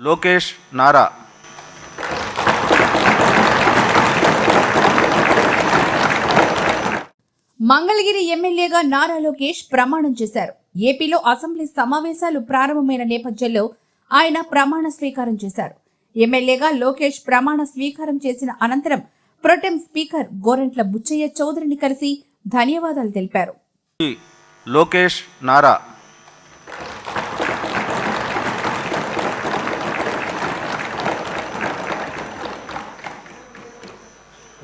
లోకేష్ నారా. మంగళగిరి ఎమ్మెల్యేగా నారా లోకేష్ ప్రమాణం చేశారు. ఏపీలో అసెంబ్లీ సమావేశాలు ప్రారంభమైన నేపథ్యంలో ఆయన ప్రమాణ స్వీకారం చేశారు. ఎమ్మెల్యేగా లోకేష్ ప్రమాణ స్వీకారం చేసిన అనంతరం ప్రొటెం స్పీకర్ గోరంట్ల బుచ్చయ్య చౌదరిని కలిసి ధన్యవాదాలు తెలిపారు. లోకేష్ నారా.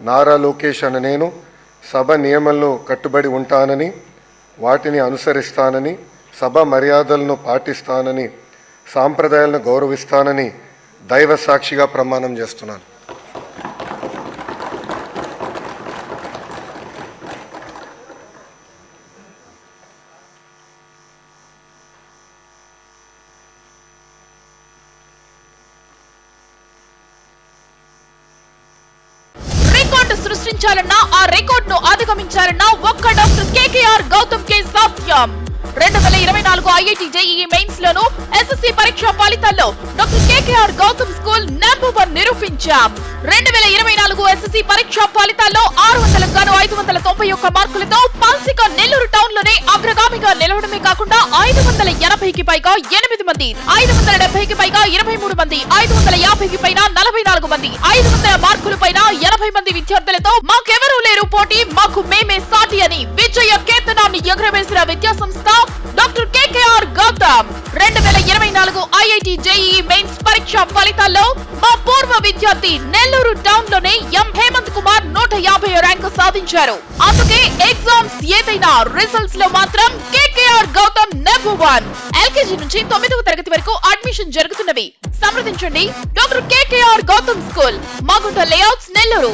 నారా లోకేష్ అన్న నేను సభ నియమంలో కట్టుబడి ఉంటానని వాటిని అనుసరిస్తానని సభ మర్యాదలను పాటిస్తానని సాంప్రదాయాలను గౌరవిస్తానని దైవ సాక్షిగా ప్రమాణం చేస్తున్నాను. రికార్డు సృష్టించాలన్నా ఆ రికార్డ్ను అధిగమించాలన్నా ఒక్క డాక్టర్ కేకేఆర్ గౌతమ్ కే సాధ్యం. రెండు వేల ఇరవై నాలుగు ఐఐటి జేఈఈ మెయిన్స్ లోను ఎస్ఎస్సి పరీక్ష ఫలితాల్లో doctor KKR Gautam school number one నిరూపించాం. రెండు వేల ఇరవై నాలుగు ఎస్ఎస్సి పరీక్ష ఫలితాల్లో ఆరు వందలకు గాను ఐదు వందల తొంభై ఒక్క మార్కులతో పాల్సిక నెల్లూరు టౌన్లోనే అగ్రగామిగా నిలవడమే కాకుండా ఐదు ఎనభైకి పైగా ఎనిమిది మంది ఐదు వందల డెబ్బైకి పైగా ఇరవై మూడు మంది ఐదు వందల యాభైకి పైన నలభై నాలుగు మంది ఐదు వందల మార్కుల పైన ఎనభై మంది విద్యార్థులతో మాకెవరూ లేరు. పోటీ మాకు మేమే సాటి అని విజయ కేతనాన్ని ఎగురవేసిన విద్యా సంస్థ డాక్టర్ కేకేఆర్ గౌతమ్. రెండు వేల ఇరవై నాలుగు ఐఐటి జేఈ మెయిన్స్ పరీక్ష ఫలితాల్లో మా పూర్వ విద్యార్థి నెల్లూరు టౌన్లోనే ఎం హేమంత్ కుమార్ నూట యాభై ర్యాంకు సాధించారు. అందుకే ఎగ్జామ్స్ ఏదైనా రిజల్ట్స్లో మాత్రం కే నుంచి తొమ్మిదవ తరగతి వరకు అడ్మిషన్ జరుగుతున్నవి. సంప్రదించండి. Doctor KKR Gautam school Magunta layouts Nellore.